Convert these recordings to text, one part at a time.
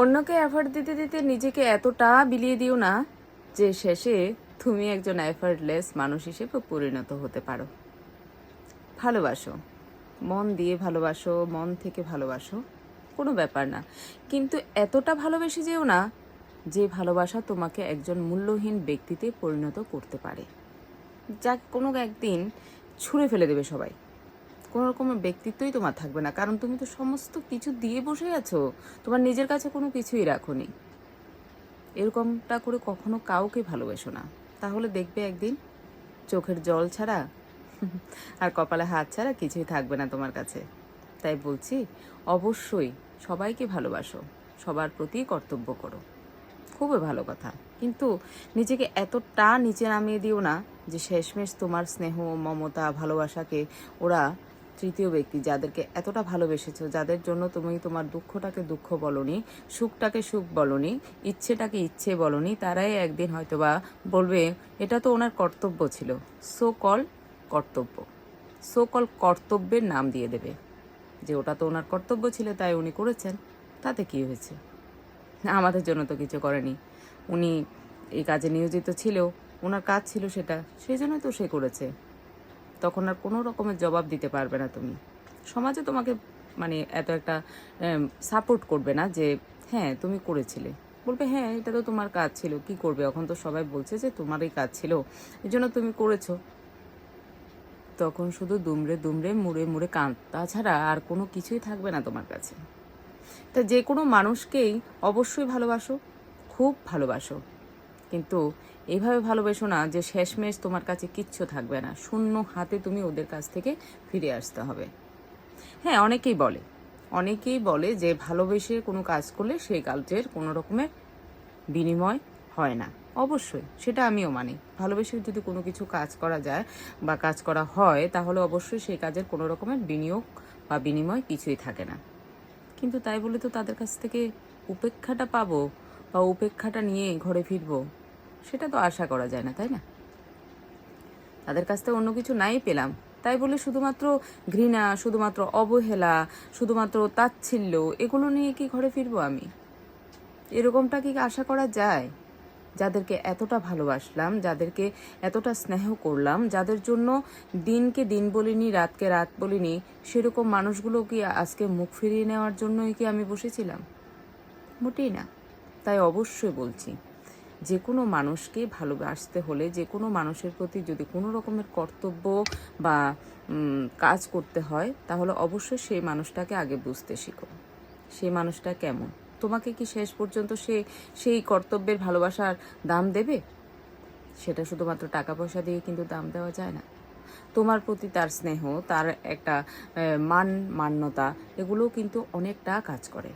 অন্যকে এফার্ট দিতে দিতে নিজেকে এতটা বিলিয়ে দিও না যে শেষে তুমি একজন এফার্টলেস মানুষ হিসেবে পরিণত হতে পারো। ভালোবাসো। মন দিয়ে ভালোবাসো, মন থেকে ভালোবাসো, কোনো ব্যাপার না। কিন্তু এতটা ভালোবেসে যেও না যে ভালোবাসা তোমাকে একজন মূল্যহীন ব্যক্তিতে পরিণত করতে পারে। যা কোনো একদিন ছুঁড়ে ফেলে দেবে সবাই। কোনো রকমের ব্যক্তিত্বই তোমার থাকবে না। কারণ তুমি তো সমস্ত কিছু দিয়ে বসে আছো। তোমার নিজের কাছে কোনো কিছুই রাখো নি। এরকমটা করে কখনো কাউকে ভালোবেসো না। তাহলে দেখবে একদিন চোখের জল ছাড়া আর কপালে হাত ছাড়া কিছুই থাকবে না তোমার কাছে। তাই বলছি, অবশ্যই সবাইকে ভালোবাসো। সবার প্রতি কর্তব্য করো। খুবই ভালো কথা। কিন্তু নিজেকে এতটা নিচে নামিয়ে দিও না যে শেষমেশ তোমার স্নেহ, মমতা, ভালোবাসাকে ওরা তৃতীয় ব্যক্তি যাদেরকে এতটা ভালোবেসেছো, যাদের জন্য তুমি তোমার দুঃখটাকে দুঃখ বলনি, সুখটাকে সুখ বলনি, ইচ্ছেটাকে ইচ্ছে বলনি, তারাই একদিন হয়তোবা বলবে, এটা তো ওনার কর্তব্য ছিল। সো কল কর্তব্য। সো কল কর্তব্যের নাম দিয়ে দেবে। যে ওটা তো ওনার কর্তব্য ছিল, তাই উনি করেছেন। তাতে কি হয়েছে? আমাদের জন্য তো কিছু করেনি। উনি এই কাজে নিয়োজিত ছিল, ওনার কাজ ছিল সেটা সেই জন্যই তো সে করেছে। তখন আর কোনো রকমের জবাব দিতে পারবে না তুমি। সমাজে তোমাকে মানে এত একটা সাপোর্ট করবে না যে হ্যাঁ তুমি করেছিলে। বলবে হ্যাঁ এটা তো তোমার কাজ ছিল, কি করবে? এখন তো সবাই বলছে যে, তোমারই কাজ ছিল এই জন্য তুমি করেছ। তখন শুধু দুমড়ে দুমড়ে, মুড়ে মুড়ে কাঁদতা তাছাড়া আর কোনো কিছুই থাকবে না তোমার কাছে। তা যে কোনো মানুষকেই অবশ্যই ভালোবাসো, খুব ভালোবাসো। কিন্তু এইভাবে ভালোবেসো না যে শেষমেশ তোমার কাছে কিচ্ছু থাকবে না। শূন্য হাতে তুমি ওদের কাছ থেকে ফিরে আসতে হবে। হ্যাঁ অনেকেই বলে। অনেকেই বলে যে ভালোবেসে কোনো কাজ করলে সেই কাজের কোনো রকমের বিনিময় হয় না। অবশ্যই, সেটা আমিও মানি। ভালোবেসে যদি কোনো কিছু কাজ করা যায় বা কাজ করা হয়, তাহলে অবশ্যই সেই কাজের কোনো রকমের বিনিয়োগ বা বিনিময় কিছুই থাকে না। কিন্তু তাই বলে তো তাদের কাছ থেকে উপেক্ষাটা পাবো বা উপেক্ষাটা নিয়ে ঘরে ফিরবো। সেটা তো আশা করা যায় না, তাই না? তাদের কাছ থেকে অন্য কিছু নাই পেলাম। তাই বলে শুধুমাত্র ঘৃণা, শুধুমাত্র অবহেলা, শুধুমাত্র তাচ্ছিল্য, এগুলো নিয়ে কি ঘরে ফিরবো আমি? এরকমটা কি আশা করা যায়? যাদেরকে এতটা ভালোবাসলাম, যাদেরকে এতটা স্নেহ করলাম, যাদের জন্য দিনকে দিন বলিনি, রাতকে রাত বলিনি, সেরকম মানুষগুলো কি আজকে মুখ ফিরিয়ে নেওয়ার জন্যই কি আমি বসেছিলাম? মোটেই না। তাই অবশ্যই বলছি যে কোনো মানুষকে ভালোবাসতে হলে যে কোনো মানুষের প্রতি যদি কোনো রকমের কর্তব্য বা কাজ করতে হয়, তাহলে অবশ্যই সেই মানুষটাকে আগে বুঝতে শিখো। সেই মানুষটা কেমন? তোমাকে কি শেষ পর্যন্ত সে সেই কর্তব্যের ভালোবাসার দাম দেবে? সেটা শুধুমাত্র টাকা পয়সা দিয়ে কিন্তু দাম দেওয়া যায় না। তোমার প্রতি তার স্নেহ, তার একটা মান, মান্যতা, এগুলোও কিন্তু অনেকটা কাজ করে।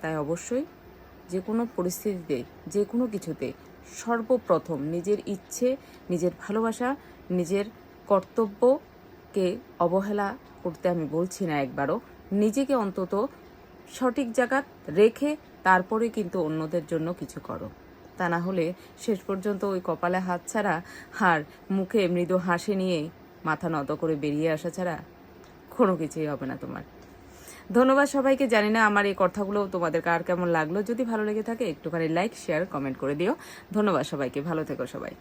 তাই অবশ্যই যে কোনো পরিস্থিতিতে যে কোনো কিছুতে সর্বপ্রথম নিজের ইচ্ছে, নিজের ভালোবাসা, নিজের কর্তব্যকে অবহেলা করতে আমি বলছি না একবারও। নিজেকে অন্তত সঠিক জায়গা রেখে তারপরে কিন্তু অন্যদের জন্য কিছু করো। তা না হলে শেষ পর্যন্ত ওই কপালে হাত ছাড়া আর মুখে মৃদু হাসি নিয়ে মাথা নত করে বেরিয়ে আসা ছাড়া কোনো কিছুই হবে না তোমার। ধন্যবাদ সবাইকে। জানি না আমার এই কথাগুলো তোমাদের কার কেমন লাগল। যদি ভালো লেগে থাকে, একটুখানি লাইক শেয়ার কমেন্ট করে দিও। ধন্যবাদ সবাইকে। ভালো থেকো সবাই।